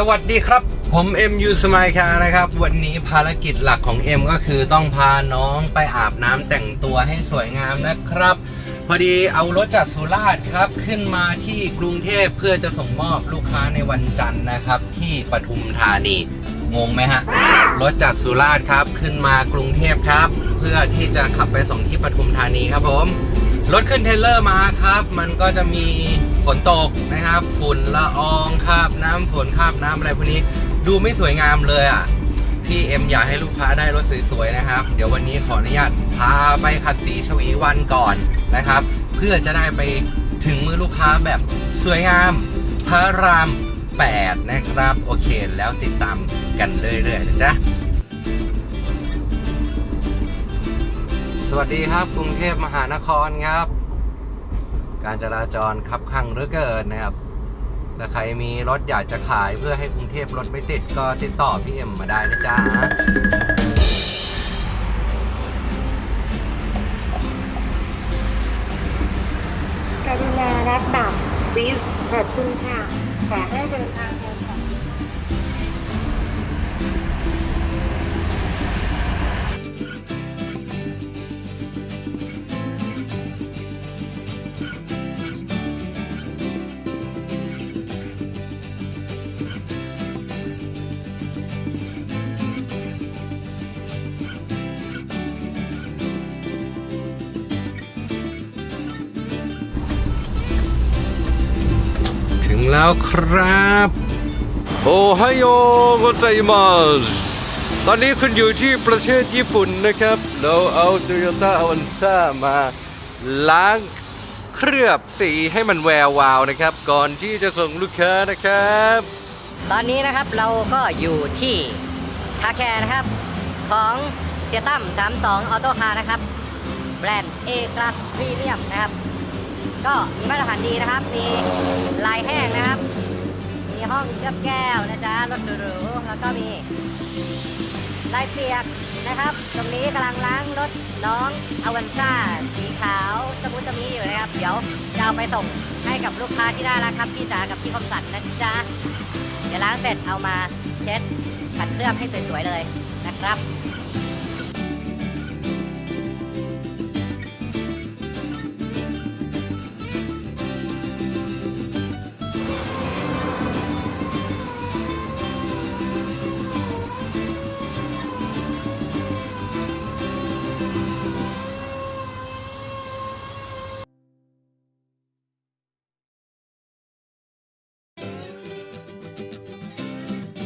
สวัสดีครับ ผมเอ็มยูสมายคานะครับ วันนี้ภารกิจหลักของเอ็มก็คือต้องพาน้องไปอาบน้ำแต่งตัวให้สวยงามนะครับ พอดีเอารถจากสุราษฎร์ครับ ขึ้นมาที่กรุงเทพเพื่อจะส่งมอบลูกค้าในวันจันทร์นะครับ ที่ปทุมธานีงงไหมฮะ รถจากสุราษฎร์ครับขึ้นมากรุงเทพครับ เพื่อที่จะขับไปส่งที่ปทุมธานีครับผมรถขึ้นเทเลอร์มาครับ มันก็จะมี ฝนตกนะครับ ฝุ่นละอองคราบน้ำฝนคราบน้ำอะไรพวกนี้ ดูไม่สวยงามเลยอะพี่เอ็มอยากให้ลูกค้าได้รถสวยๆนะครับ เดี๋ยววันนี้ขออนุญาตพาไปขัดสีชวีวันก่อนนะครับ เพื่อจะได้ไปถึงมือลูกค้าแบบสวยงามพระราม 8 นะครับ โอเคแล้วติดตามกันเรื่อยๆนะจ๊ะสวัสดีครับกรุงเทพมหานครครับ การจราจรคับข้างเหลือเกินนะครับถ้าใครมีรถอยากจะขายเพื่อให้กรุงเทพรถไม่ติดก็ติดต่อพี่เอ็มมาได้นะจ๊ะกรุณารับบัตร please ขอบคุณค่ะขอให้เดินทาง แล้วครับ โอไฮโอโกไซมัสตอนนี้คุณอยู่ที่ประเทศญี่ปุ่นนะครับ เราเอา Toyota a v a n z a มาล้างเคลือบสีให้มันแวววาวนะครับ ก่อนที่จะส่งลูกค้านะครับ ตอนนี้นะครับเราก็อยู่ที่คาแคร์นะครับ ของเซียตั้ม32ออโต้คาร์นะครับ แบรนด์ A Class Premium นะครับ ก็มีมาตรฐานดีนะครับ มีลายแห้งนะครับ มีห้องเคลือบแก้วนะจ๊ะรถหรูๆแล้วก็มีลายเปียกนะครับ ตรงนี้กำลังล้างรถน้องอวันซ่าสีขาวสมุทรมีอยู่นะครับ เดี๋ยวจะเอาไปส่งให้กับลูกค้าที่น่ารักครับพี่จ๋ากับพี่คมสันนะจ๊ะเดี๋ยวล้างเสร็จเอามาเช็ดขัดเคลือบให้สวยๆเลยนะครับ